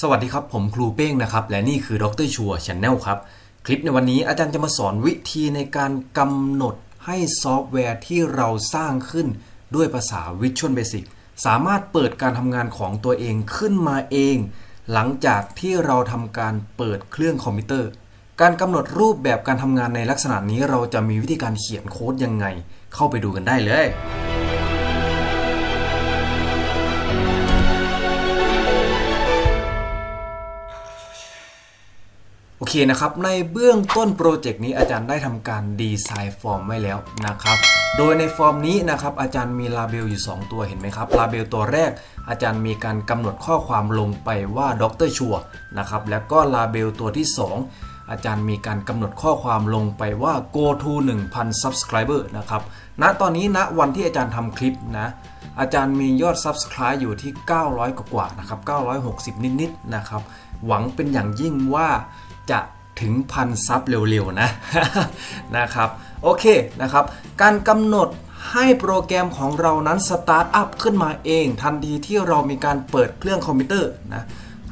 สวัสดีครับ ผมครูเป้งนะครับ และนี่คือดรชัวร์ชแนลครับ คลิปในวันนี้อาจารย์จะมาสอนวิธีในการกำหนดให้ซอฟต์แวร์ที่เราสร้างขึ้นด้วยภาษา Visual Basic สามารถเปิดการทำงานของตัวเองขึ้นมาเอง หลังจากที่เราทำการเปิดเครื่องคอมพิวเตอร์ การกำหนดรูปแบบการทำงานในลักษณะนี้เราจะมีวิธีการเขียนโค้ดยังไง เข้าไปดูกันได้เลย อเคนะครับ ในเบื้องต้นโปรเจกต์นี้อาจารย์ได้ทำการดีไซน์ฟอร์มไว้แล้วนะครับ โดยในฟอร์มนี้นะครับอาจารย์มีลาเบลอยู่ 2 ตัวเห็นไหมครับ ลาเบลตัวแรก อาจารย์มีการกำหนดข้อความลงไปว่าดรชัวนะครับ แล้วก็ลาเบลตัวที่ 2 อาจารย์มีการกำหนดข้อความลงไปว่า go to 1000 subscriber นะครับ ณ ตอนนี้ณวันที่อาจารย์ทำคลิปนะอาจารย์มียอด Subscribe อยู่ที่ 900 กว่าๆนะครับ 960 นิดๆ นะครับ หวังเป็นอย่างยิ่งว่า จะถึงพันซับเร็วๆนะนะครับโอเคนะครับ การกำหนดให้โปรแกรมของเรานั้นสตาร์ทอัพขึ้นมาเอง ทันทีที่เรามีการเปิดเครื่องคอมพิวเตอร์นะ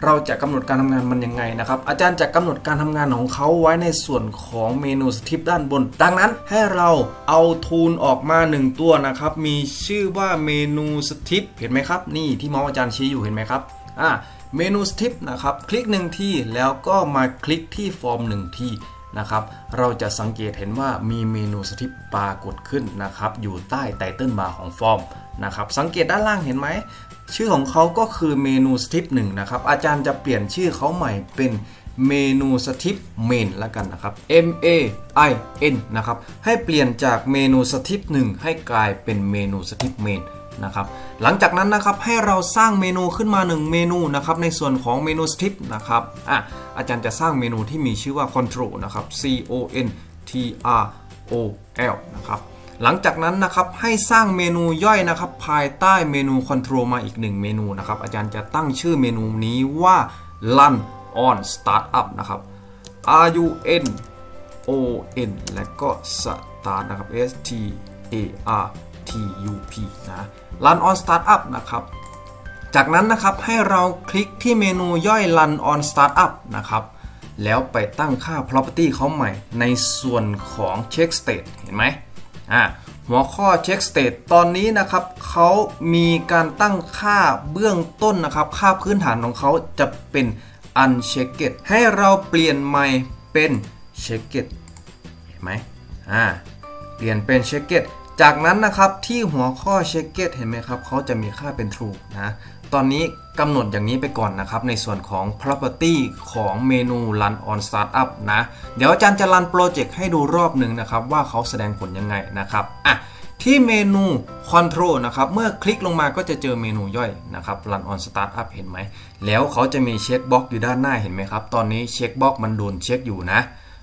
เราจะกำหนดการทำงานมันยังไงนะครับ อาจารย์จะกำหนดการทำงานของเขาไว้ในส่วนของเมนูสทิปด้านบน ดังนั้นให้เราเอาทูลออกมา 1 ตัวนะครับ มีชื่อว่าเมนูสทิปเห็นไหมครับ นี่ที่มาส์อาจารย์ชี้อยู่เห็นไหมครับอ่า เมนูสทิปนะครับคลิกหนึ่งที่แล้วก็มาคลิกที่ฟอร์มหนึ่งที่นะครับเราจะสังเกตเห็นว่ามีเมนูสทิปปรากฏขึ้นนะครับอยู่ใต้ไตเติลบาร์ของฟอร์มนะครับสังเกตด้านล่างเห็นไหมชื่อของเขาก็คือเมนูสทิปหนึ่งนะครับอาจารย์จะเปลี่ยนชื่อเขาใหม่เป็นเมนูสทิปเมนแล้วกันนะครับ M A I N นะครับให้เปลี่ยนจากเมนูสทิปหนึ่งให้กลายเป็นเมนูสทิปเมน นะครับหลังจากนั้นนะครับให้เราสร้างเมนูขึ้นมา 1 เมนูนะครับในส่วนของเมนูสทิปนะครับอะอาจารย์จะสร้างเมนูที่มีชื่อว่า control นะครับ C O N T R O L นะครับหลังจากนั้นนะครับให้สร้างเมนูย่อยนะครับภายใต้เมนู Control มาอีกหนึ่งเมนูนะครับอาจารย์จะตั้งชื่อเมนูนี้ว่า Run on Startup นะครับ R U N O N และก็ Start นะครับ S T A R T U P นะ Run on Startup นะครับ จากนั้นนะครับให้เราคลิกที่เมนูย่อย Run on Startup นะครับ แล้วไปตั้งค่า property เขาใหม่ ในส่วนของ check state เห็นไหมอ่าหัวข้อ check state ตอนนี้นะครับเขามีการตั้งค่าเบื้องต้นนะครับ ค่าพื้นฐานของเขาจะเป็น unchecked ให้เราเปลี่ยนใหม่เป็น checked เห็นไหมอ่าเปลี่ยนเป็น checked จากนั้นนะครับที่หัวข้อ checked เห็นไหมครับเขาจะมีค่าเป็น true นะตอนนี้กำหนดอย่างนี้ไปก่อนนะครับ ในส่วนของ property ของเมนู run on startup นะ เดี๋ยวอาจารย์จะรันโปรเจกต์ให้ดูรอบหนึ่งนะครับ ว่าเขาแสดงผลยังไงนะครับอะที่เมนู control นะครับ เมื่อคลิกลงมาก็จะเจอเมนูย่อยนะครับ run on startup เห็นไหม แล้วเขาจะมีเช็คบ็อกอยู่ด้านหน้าเห็นไหมครับ ตอนนี้เช็คบ็อกมันโดนเช็คอยู่นะ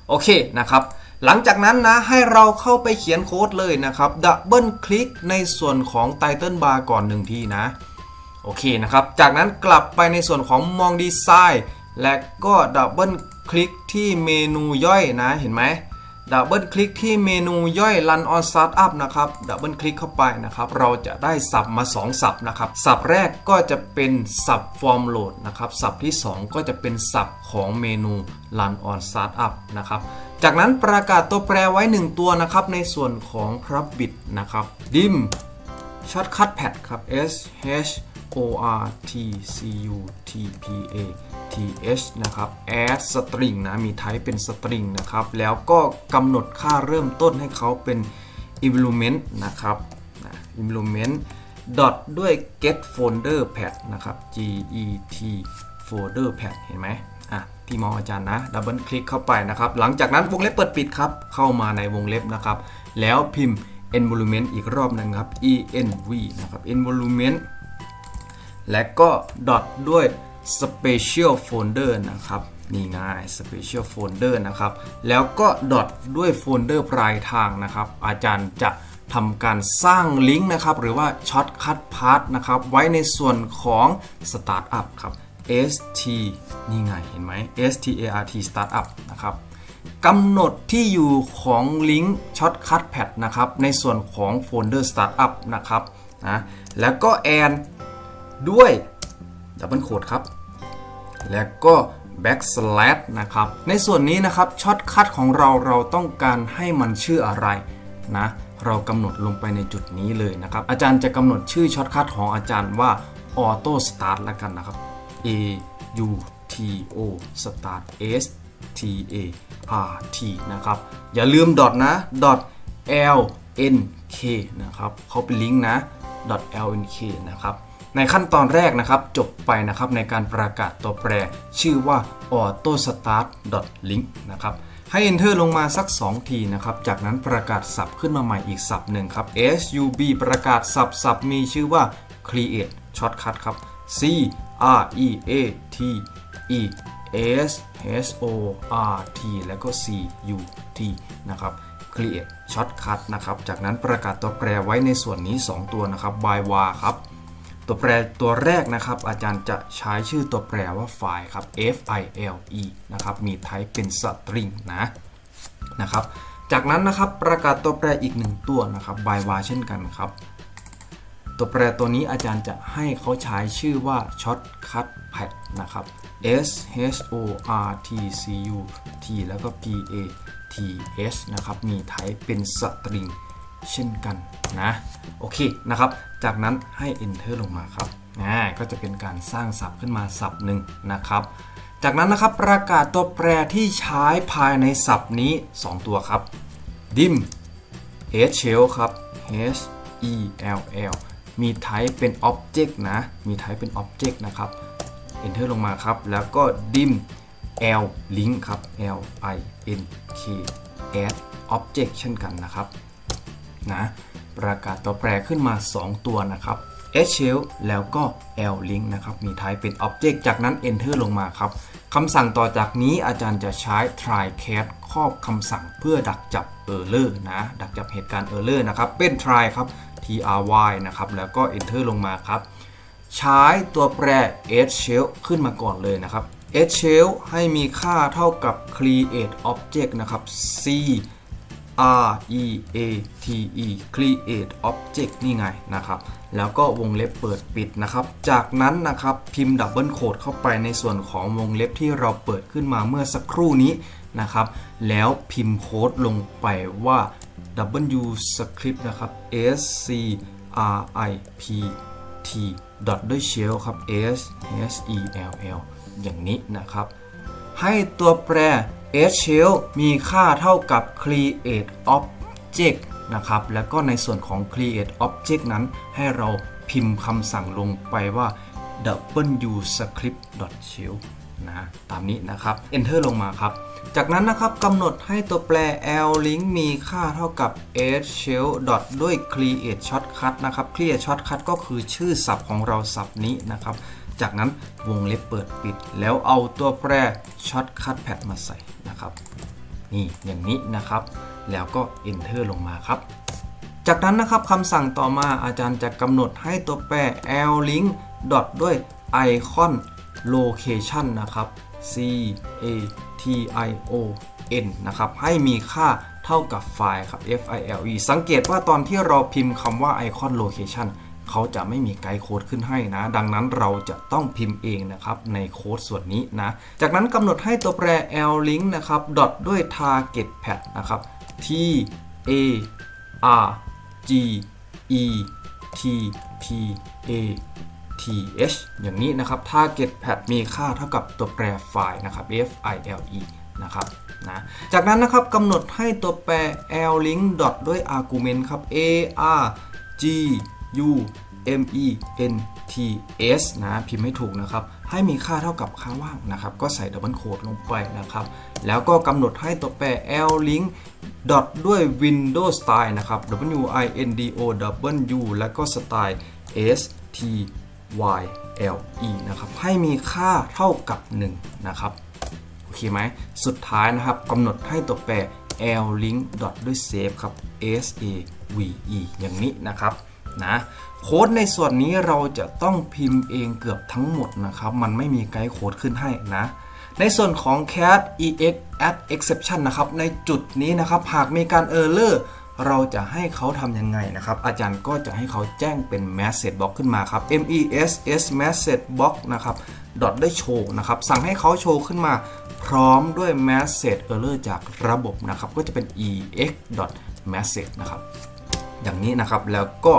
โอเคนะครับ หลังจากนั้นนะให้เราเข้าไปเขียนโค้ดเลยนะครับดับเบิลคลิกในส่วนของ Title Bar ก่อนหนึ่งทีนะ โอเคนะครับ จากนั้นกลับไปในส่วนของมองดีไซน์และก็ดับเบิลคลิกที่เมนูย่อยนะเห็นไหมดับเบิลคลิกที่เมนูย่อย Run on Startup นะครับดับเบิลคลิกเข้าไปนะครับ เราจะได้สับมา 2 สับนะครับ สับแรกก็จะเป็นสับ Form Load นะครับ สับที่ 2 ก็จะเป็นสับของเมนู Run on Startup นะครับ จากนั้นประกาศตัวแปรไว้ 1 ตัวนะครับ ในส่วนของ Prubit นะครับ dim Shortcut Pad ครับ S H O R T C U T P A T H นะครับ add string นะ มี type เป็น string นะครับ แล้วก็กำหนดค่าเริ่มต้นให้เขาเป็น implement นะครับ implement dot ด้วย get folder pad นะครับ G E T folder pad เห็นไหม ที่มออาจารย์นะดับเบิลคลิกเข้าไปนะครับหลังจากนั้นวงเล็บเปิดปิดครับเข้ามาในวงเล็บนะครับแล้วพิมพ์ environment อีกรอบหนึงครับ e n v นะครับ environment และก็ dot ด้วย special folder นะครับนี่ง่าย special folder นะครับแล้วก็ dot ด้วยโฟลเดอร์ปลายทางนะครับ อาจารย์จะทำการสร้างลิงก์นะครับหรือว่า shortcut path นะครับไว้ในส่วนของ startup ครับ st นี่ไงเห็นไหม start startup นะครับกำหนดที่อยู่ของลิงก์ Shortcut Pad นะครับ ในส่วนของโฟลเดอร์ Startup นะครับนะแล้วก็แอนด้วยดับเบิลโคดครับ และก็ backslash นะครับ ในส่วนนี้นะครับช็อตคัทของเราเราต้องการให้มันชื่ออะไรนะเรากำหนดลงไปในจุดนี้เลยนะครับ อาจารย์จะกำหนดชื่อช็อตคัทของอาจารย์ว่า auto start แล้วกันนะครับ a u t o start s t a r t นะครับ อย่าลืมดอทนะ dot l n k นะครับเขาเป็นลิงก์นะ dot l n k นะครับ ในขั้นตอนแรกนะครับ จบไปนะครับในการประกาศตัวแปร ชื่อว่า auto start dot link นะครับ ให้ enter ลงมาสัก 2 ทีนะครับ จากนั้นประกาศศัพท์ขึ้นมาใหม่อีกศัพท์หนึ่งครับ sub ประกาศศัพท์ศัพท์มีชื่อว่า create shortcut ครับ c r e a t e s h o r t แล้วก็ c u t นะครับ create shortcut นะครับ จากนั้นประกาศตัวแปรไว้ในส่วนนี้ 2 ตัวนะครับ by var ครับ ตัวแปรตัวแรกนะครับ อาจารย์จะใช้ชื่อตัวแปรว่าไฟล์ครับ f i l e นะครับ มี type เป็น string นะนะครับ จากนั้นนะครับประกาศตัวแปรอีกหนึ่งตัวนะครับ by var เช่นกันครับ ตัวแปรตัวนี้อาจารย์จะให้เขาใช้ชื่อว่า shortcut pad นะครับ s h o r t c u t แล้วก็ p a t h นะครับ มี type เป็น string เช่นกันนะ โอเคนะครับ จากนั้นให้ enter ลงมาครับอ่าก็จะเป็นการสร้างศัพท์ขึ้นมาศัพท์หนึ่งนะครับ จากนั้นนะครับประกาศตัวแปรที่ใช้ภายในศัพท์นี้ 2 ตัวครับ dim h shell ครับ h e l l มี type เป็น object นะ มี type เป็น object นะครับ enter ลงมาครับ แล้วก็ dim l link ครับ l i n k add object เช่นกันนะครับ นะ ประกาศตัวแปรขึ้นมา 2 ตัวนะครับ h h e l แล้วก็ l link นะครับ มี type เป็น object จากนั้น enter ลงมาครับคำสั่งต่อจากนี้อาจารย์จะใช้ try catch ครอบคำสั่งเพื่อดักจับ error นะ ดักจับเหตุการณ์ error นะครับ เป็น try ครับ try นะครับ แล้วก็ enter ลงมาครับ ใช้ตัวแปร h shell ขึ้นมาก่อนเลยนะครับ h shell ให้มีค่าเท่ากับ create object นะครับ c R E A T E create object นี่ไงนะครับ แล้วก็วงเล็บเปิดปิดนะครับ จากนั้นนะครับพิมพ์ดับเบิลโคดเข้าไปในส่วนของวงเล็บที่เราเปิดขึ้นมาเมื่อสักครู่นี้นะครับ แล้วพิมพ์โค้ดลงไปว่า W script นะครับ S C R I P T ดอทด้วย shell ครับ S H E L L อย่างนี้นะครับ ให้ตัวแปร h shell มีค่าเท่ากับ create object นะครับ แล้วก็ในส่วนของ create object นั้น ให้เราพิมพ์คำสั่งลงไปว่า w script shell นะตามนี้นะครับ enter ลงมาครับ จากนั้นนะครับกำหนดให้ตัวแปร l link มีค่าเท่ากับ h shell ด้วย create shortcut นะครับ create shortcut ก็คือชื่อศัพท์ของเราศัพท์นี้นะครับ จากนั้นวงเล็บเปิดปิด แล้วเอาตัวแปร shortcut pad มาใส่นะครับนี่อย่างนี้นะครับ แล้วก็ enter ลงมาครับ จากนั้นนะครับคำสั่งต่อมาอาจารย์จะกำหนดให้ตัวแปร l link ดอทด้วย icon location นะครับ c a t i o n นะครับ ให้มีค่าเท่ากับไฟล์ครับ f i l e สังเกตว่าตอนที่เราพิมพ์คำว่า icon location เขาจะไม่มีไกด์โค้ดขึ้นให้นะ ดังนั้นเราจะต้องพิมพ์เองนะครับในโค้ดส่วนนี้นะ จากนั้นกำหนดให้ตัวแปร l link นะครับดอทด้วย target pad นะครับ t a r g e t p a t h อย่างนี้นะครับ target pad มีค่าเท่ากับตัวแปรไฟล์นะครับ f i l e นะครับนะจากนั้นนะครับกำหนดให้ตัวแปร l link ดอทด้วย argument ครับ a r g u m e n t s นะพิมพ์ให้ถูกนะครับ ให้มีค่าเท่ากับค่าว่างนะครับ ก็ใส่ดับเบิลโคดลงไปนะครับ แล้วก็กำหนดให้ตัวแปร l link ดอทด้วย windows style นะครับ w i n d o w แล้วก็ style s t y l e นะครับ ให้มีค่าเท่ากับ 1 นะครับโอเคไหมสุดท้ายนะครับกำหนดให้ตัวแปร l link ดอทด้วย save ครับ s a v e อย่างนี้นะครับ นะโค้ดในส่วนนี้เราจะต้องพิมพ์เองเกือบทั้งหมดนะครับ มันไม่มีไกด์โค้ดขึ้นให้นะ ในส่วนของ cat ex add exception นะครับ ในจุดนี้นะครับ หากมีการ error เราจะให้เขาทำยังไงนะครับ อาจารย์ก็จะให้เขาแจ้งเป็น message box ขึ้นมาครับ m e s s message box นะครับดอทได้โชว์นะครับ สั่งให้เขาโชว์ขึ้นมา พร้อมด้วย message error จากระบบนะครับ ก็จะเป็น ex message นะครับ อย่างนี้นะครับ แล้วก็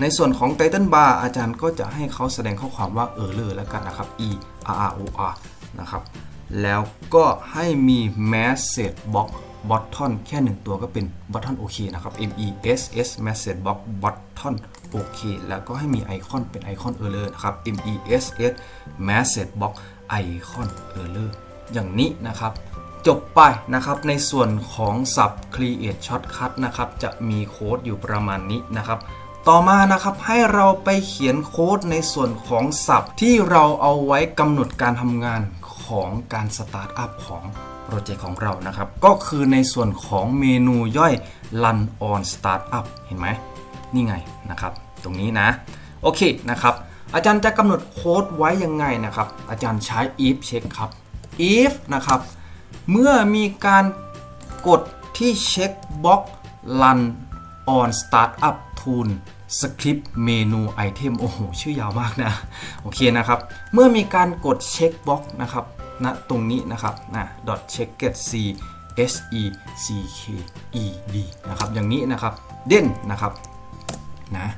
ในส่วนของ Title Bar อาจารย์ก็จะให้เขาแสดงข้อความว่า error แล้วกันนะครับ e r r o r นะครับ แล้วก็ให้มี message box button แค่ 1 ตัวก็เป็น button โอเคนะครับ m e s s message box button โอเคแล้วก็ให้มีไอคอนเป็นไอคอน error นะครับ m e s s message box icon error อย่างนี้นะครับ จบไปนะครับในส่วนของศัพท์ create shortcut นะครับจะมีโค้ดอยู่ประมาณนี้นะครับ ต่อมานะครับให้เราไปเขียนโค้ดในส่วนของศัพท์ที่เราเอาไว้กำหนดการทำงานของการสตาร์ทอัพของโปรเจกต์ของเรานะครับ ก็คือในส่วนของเมนูย่อย run on startup เห็นไหมนี่ไงนะครับ ตรงนี้นะ โอเคนะครับ อาจารย์จะกำหนดโค้ดไว้ยังไงนะครับ อาจารย์ใช้ if check ครับ if นะครับ เมื่อมีการกดที่เช็คบ็อก run on startup tool script menu item โอ้โห ชื่อยาวมากนะ โอเคนะครับ เมื่อมีการกดเช็คบ็อกนะครับณตรงนี้นะครับนะ dot checked c s e c k e d นะครับ อย่างนี้นะครับ เด่นนะครับนะ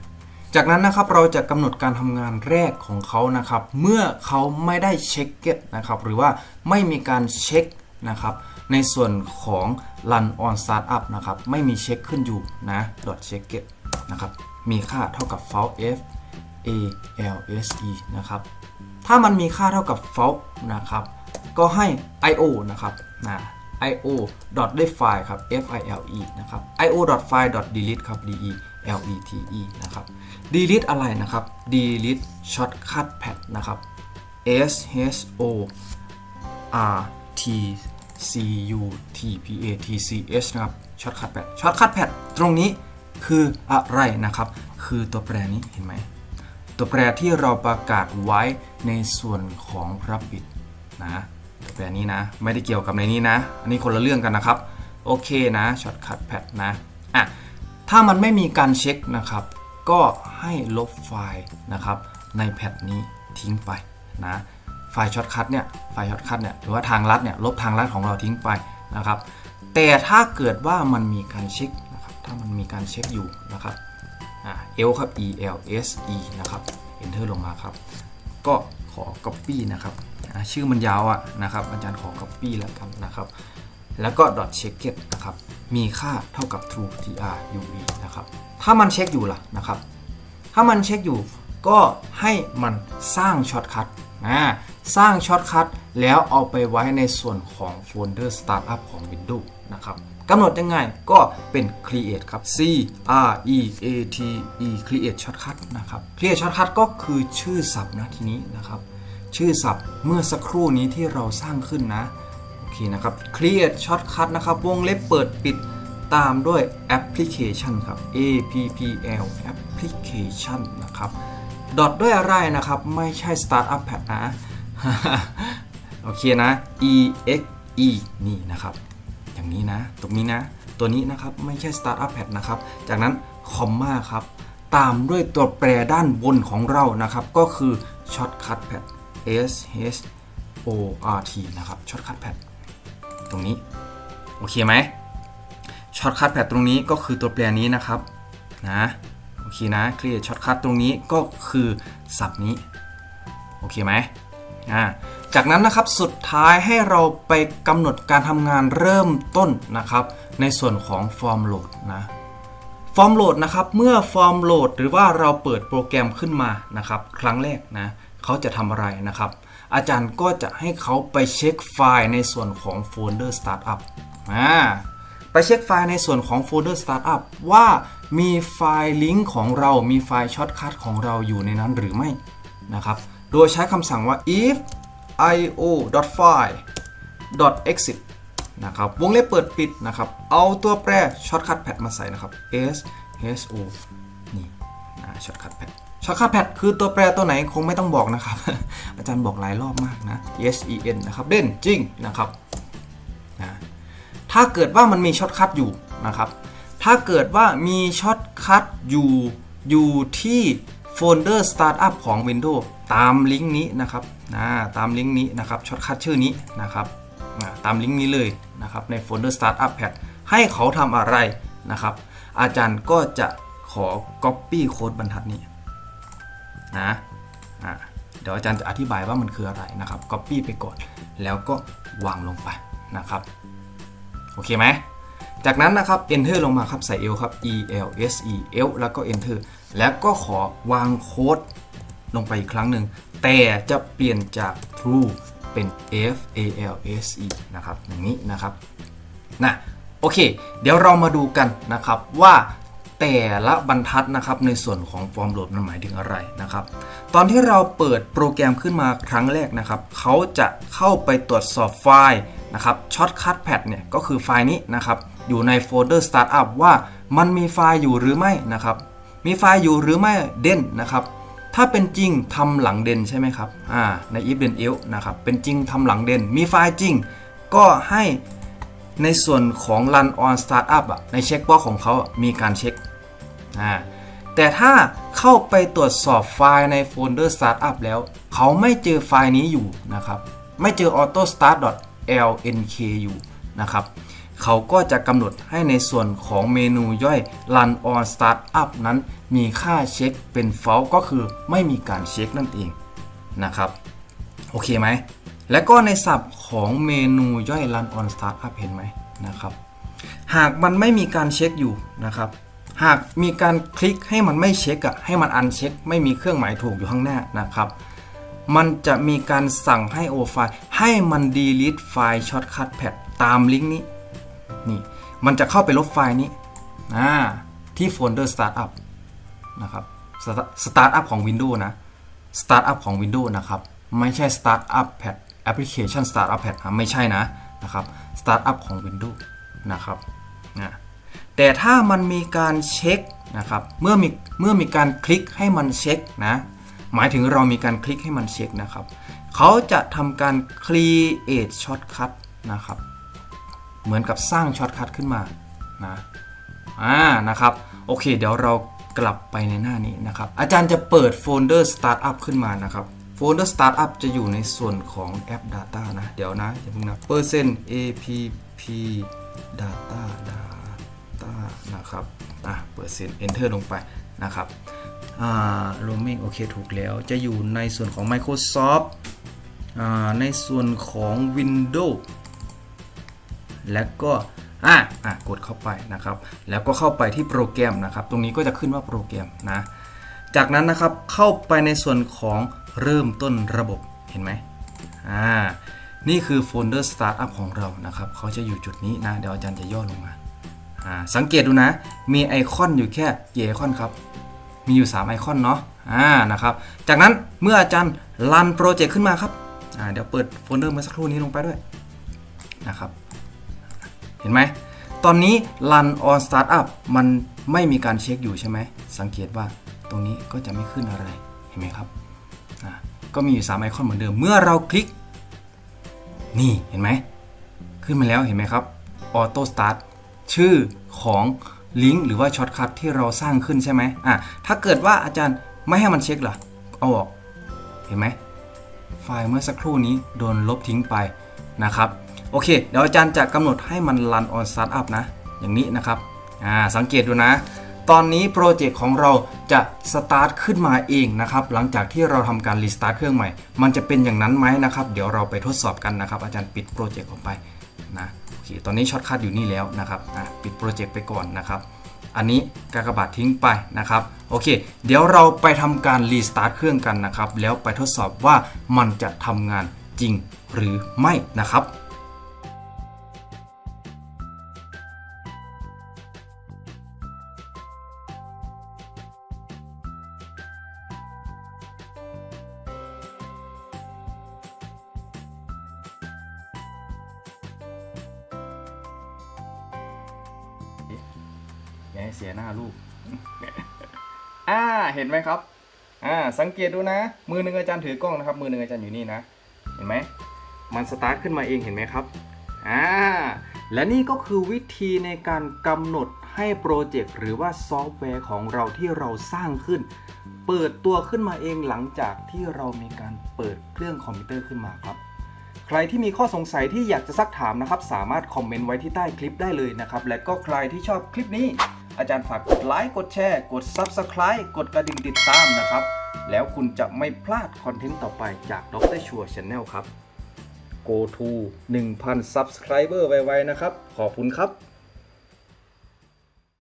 จากนั้นนะครับเราจะกำหนดการทำงานแรกของเขานะครับ เมื่อเขาไม่ได้เช็คเก็ตนะครับหรือว่าไม่มีการเช็ค นะครับ ในส่วนของ run on startup นะครับ ไม่มีเช็คขึ้นอยู่นะ dot check it นะครับ มีค่าเท่ากับ false f a l s e นะครับ ถ้ามันมีค่าเท่ากับ false นะครับ ก็ให้ io นะครับนะ io dot ด้วยไฟล์ครับ f i l e นะครับ io dot file dot delete ครับ d e l e t e นะครับ delete อะไรนะครับ delete shortcut pad นะครับ s h o r t c u t p a t c h นะครับ shortcut pad shortcut pad ตรงนี้คืออะไรนะครับ คือตัวแปรนี้เห็นไหม ตัวแปรที่เราประกาศไว้ในส่วนของพระบิดนะตัวแปรนี้นะ ไม่ได้เกี่ยวกับในนี้นะ อันนี้คนละเรื่องกันนะครับ โอเคนะช็อตคัทแพดนะอะถ้ามันไม่มีการเช็คนะครับ ก็ให้ลบไฟล์นะครับในแพทนี้ทิ้งไปนะ ไฟล์ช็อตคัทเนี่ยไฟล์ช็อตคัทเนี่ยหรือว่าทางลัดเนี่ยลบทางลัดของเราทิ้งไปนะครับแต่ถ้าเกิดว่ามันมีการเช็คนะครับถ้ามันมีการเช็คอยู่นะครับอ่า L ครับ E L S E นะครับ Enter ลงมาครับ ก็ขอ Copy นะครับชื่อมันยาวอะนะครับ อาจารย์ขอ Copy แล้วกันนะครับ แล้วก็ dot check it นะครับ มีค่าเท่ากับ true tr u e นะครับ ถ้ามันเช็คอยู่ล่ะนะครับ ถ้ามันเช็คอยู่ก็ให้มันสร้างช็อตคัท สร้างช็อตคัทแล้วเอาไปไว้ในส่วนของโฟลเดอร์ Startup ของ Windows นะครับกำหนดยังไงก็เป็น create ครับ c r e a t e create shortcut นะครับ create shortcut ก็คือชื่อศัพท์นะทีนี้นะครับ ชื่อศัพท์เมื่อสักครู่นี้ที่เราสร้างขึ้นนะ โอเคนะครับ create shortcut นะครับ วงเล็บเปิดปิดตามด้วย application ครับ a p p l application นะครับ ดอทด้วยอะไรนะครับ ไม่ใช่ startup pad นะ โอเคนะ e x e นี่นะครับ อย่างนี้นะ ตรงนี้นะ ตัวนี้นะครับ ไม่ใช่ startup pad นะครับ จากนั้นคอมมาครับ ตามด้วยตัวแปรด้านบนของเรานะครับ ก็คือ shortcut pad s h o r t นะครับ shortcut pad ตรงนี้ โอเคไหมช็อตคัทแพดตรงนี้ก็คือตัวแปรนี้นะครับ นะ เคนะ create ช็อตคัทตรงนี้ก็คือศัพท์นี้ โอเคไหมอ่าจากนั้นนะครับสุดท้ายให้เราไปกำหนดการทำงานเริ่มต้นนะครับ ในส่วนของฟอร์มโหลดนะฟอร์มโหลดนะครับเมื่อฟอร์มโหลดหรือว่าเราเปิดโปรแกรมขึ้นมานะครับ ครั้งแรกนะเขาจะทำอะไรนะครับ อาจารย์ก็จะให้เขาไปเช็คไฟล์ในส่วนของโฟลเดอร์ Startup อ่าไปเช็คไฟล์ในส่วนของโฟลเดอร์ Startup ว่า มีไฟล์ลิงก์ของเรา มีไฟล์ช็อตคัทของเราอยู่ในนั้นหรือไม่นะครับ โดยใช้คำสั่งว่า if io.file exit นะครับ วงเล็บเปิดปิดนะครับ เอาตัวแปรช็อตคัทแพดมาใส่นะครับ s h o นี่นะช็อตคัทแพดช็อตคัทแพดคือตัวแปรตัวไหนคงไม่ต้องบอกนะครับ อาจารย์บอกหลายรอบมากนะ s e n นะครับเด่นจริงนะครับนะถ้าเกิดว่ามันมีช็อตคัทอยู่นะครับ ถ้าเกิดว่ามีช็อตคัทอยู่อยู่ที่โฟลเดอร์ Startup ของ Windows ตามลิงก์นี้นะครับนะตามลิงก์นี้นะครับช็อตคัทชื่อนี้นะครับตามลิงก์นี้เลยนะครับในโฟลเดอร์ Startup Pad ให้เขาทำอะไรนะครับ อาจารย์ก็จะขอ Copy โค้ดบรรทัดนี้นะเดี๋ยวอาจารย์จะอธิบายว่ามันคืออะไรนะครับ Copy ไปก่อน แล้วก็วางลงไปนะครับ โอเคไหม จากนั้นนะครับ enter ลงมาครับใส่ l ครับ e l s e l แล้วก็ enter แล้วก็ขอวางโค้ดลงไปอีกครั้งหนึ่ง แต่จะเปลี่ยนจาก true เป็น f a l s e นะครับอย่างนี้นะครับนะโอเค เดี๋ยวเรามาดูกันนะครับว่าแต่ละบรรทัดนะครับในส่วนของฟอร์มโหลดมันหมายถึงอะไรนะครับ ตอนที่เราเปิดโปรแกรมขึ้นมาครั้งแรกนะครับ เขาจะเข้าไปตรวจสอบไฟล์นะครับช็อตคัทแพดเนี่ยก็คือไฟล์นี้นะครับ อยู่ในโฟลเดอร์ Startup ว่ามันมีไฟล์อยู่หรือไม่นะครับ มีไฟล์อยู่หรือไม่เด่นนะครับ ถ้าเป็นจริงทำหลังเด่นใช่ไหมครับอ่าใน if then else นะครับเป็นจริงทำหลังเด่น มีไฟล์จริง ก็ให้ในส่วนของ run on startup อะในเช็คบ็อกของเขามีการเช็คอ่าแต่ถ้าเข้าไปตรวจสอบไฟล์ในโฟลเดอร์ startup แล้ว เขาไม่เจอไฟล์นี้อยู่นะครับ ไม่เจอ auto start lnk อยู่นะครับ เขาก็จะกำหนดให้ในส่วนของเมนูย่อย run on startup นั้นมีค่าเช็คเป็น false ก็คือไม่มีการเช็คนั่นเองนะครับ โอเคไหม และก็ในศัพท์ของเมนูย่อย run on startup เห็นไหมนะครับ หากมันไม่มีการเช็คอยู่นะครับ หากมีการคลิกให้มันไม่เช็คอะให้มันอันเช็ค ไม่มีเครื่องหมายถูกอยู่ข้างหน้านะครับมันจะมีการสั่งให้โอไฟล์ให้มัน delete ไฟล์ shortcut pad ตามลิงก์นี้ นี่มันจะเข้าไปลบไฟล์นี้อ่าที่โฟลเดอร์ startup นะครับ Start- startup ของ Windows นะ startup ของ Windows นะครับ ไม่ใช่ startup pad application startup pad ไม่ใช่นะนะครับ startup ของ Windows นะครับนะแต่ถ้ามันมีการเช็คนะครับเมื่อมีเมื่อมีการคลิกให้มันเช็คนะหมายถึงเรามีการคลิกให้มันเช็คนะครับ เขาจะทำการ create shortcut นะครับ เหมือนกับสร้างช็อตคัทขึ้นมานะอ่านะครับโอเค เดี๋ยวเรากลับไปในหน้านี้นะครับ อาจารย์จะเปิดโฟลเดอร์ Startup ขึ้นมานะครับโฟลเดอร์ Startup จะอยู่ในส่วนของแอป Data นะ เดี๋ยวนะอย่าเพิ่งนะ percent app data data นะครับอะเปิดเซ็น enter ลงไปนะครับอ่า roaming โอเค ถูกแล้ว จะอยู่ในส่วนของ Microsoft อ่าในส่วนของ Windows แล้วก็อะอะกดเข้าไปนะครับ แล้วก็เข้าไปที่โปรแกรมนะครับ ตรงนี้ก็จะขึ้นว่าโปรแกรมนะ จากนั้นนะครับเข้าไปในส่วนของเริ่มต้นระบบเห็นไหมอ่านี่คือโฟลเดอร์ Startup ของเรานะครับเขาจะอยู่จุดนี้นะ เดี๋ยวอาจารย์จะย่อลงมาอ่าสังเกตดูนะ มีไอคอนอยู่แค่กี่ไอคอนครับ มีอยู่ 3 ไอคอนเนาะอ่านะครับ จากนั้นเมื่ออาจารย์รันโปรเจกต์ขึ้นมาครับอ่าเดี๋ยวเปิดโฟลเดอร์เมื่อสักครู่นี้ลงไปด้วยนะครับ ห็นไหม ตอนนี้ run on startup มันไม่มีการเช็คอยู่ใช่ไหม สังเกตว่าตรงนี้ก็จะไม่ขึ้นอะไร เห็นไหมครับ ก็มีอยู่3ไอคอนเหมือนเดิม เมื่อเราคลิก นี่เห็นไหม ขึ้นมาแล้วเห็นไหมครับ Auto Start ชื่อของลิงก์หรือว่าช็อตคัทที่เราสร้างขึ้นใช่ไหมอะ ถ้าเกิดว่าอาจารย์ไม่ให้มันเช็คล่ะ เอาออก เห็นไหม ไฟล์เมื่อสักครู่นี้โดนลบทิ้งไปนะครับ โอเค เดี๋ยวอาจารย์จะกำหนดให้มัน run on startup นะ อย่างนี้นะครับอ่าสังเกตดูนะ ตอนนี้โปรเจกต์ของเราจะสตาร์ทขึ้นมาเองนะครับ หลังจากที่เราทำการรีสตาร์ทเครื่องใหม่ มันจะเป็นอย่างนั้นไหมนะครับ เดี๋ยวเราไปทดสอบกันนะครับ อาจารย์ปิดโปรเจกต์ออกไปนะโอเค ตอนนี้ช็อตคัทอยู่นี่แล้วนะครับอะปิดโปรเจกต์ไปก่อนนะครับ อันนี้กากบาททิ้งไปนะครับ โอเค เดี๋ยวเราไปทำการรีสตาร์ทเครื่องกันนะครับ แล้วไปทดสอบว่ามันจะทำงานจริงหรือไม่นะครับ นไหมครับอ่าสังเกตดูนะ มือหนึ่งอาจารย์ถือกล้องนะครับ มือหนึ่งอาจารย์อยู่นี่นะ เห็นไหมมันสตาร์ทขึ้นมาเองเห็นไหมครับอ่าและนี่ก็คือวิธีในการกำหนดให้โปรเจกต์หรือว่าซอฟต์แวร์ของเราที่เราสร้างขึ้น เปิดตัวขึ้นมาเองหลังจากที่เรามีการเปิดเครื่องคอมพิวเตอร์ขึ้นมาครับ ใครที่มีข้อสงสัยที่อยากจะซักถามนะครับ สามารถคอมเมนต์ไว้ที่ใต้คลิปได้เลยนะครับ และก็ใครที่ชอบคลิปนี้ อาจารย์ฝากกดไลค์กดแชร์ กด Subscribe กดกระดิ่งติดตามนะครับ แล้วคุณจะไม่พลาดคอนเทนต์ต่อไปจากดรชัวร์ชาแนลครับ go to 1,000 subscriber ไวๆนะครับ ขอบคุณครับ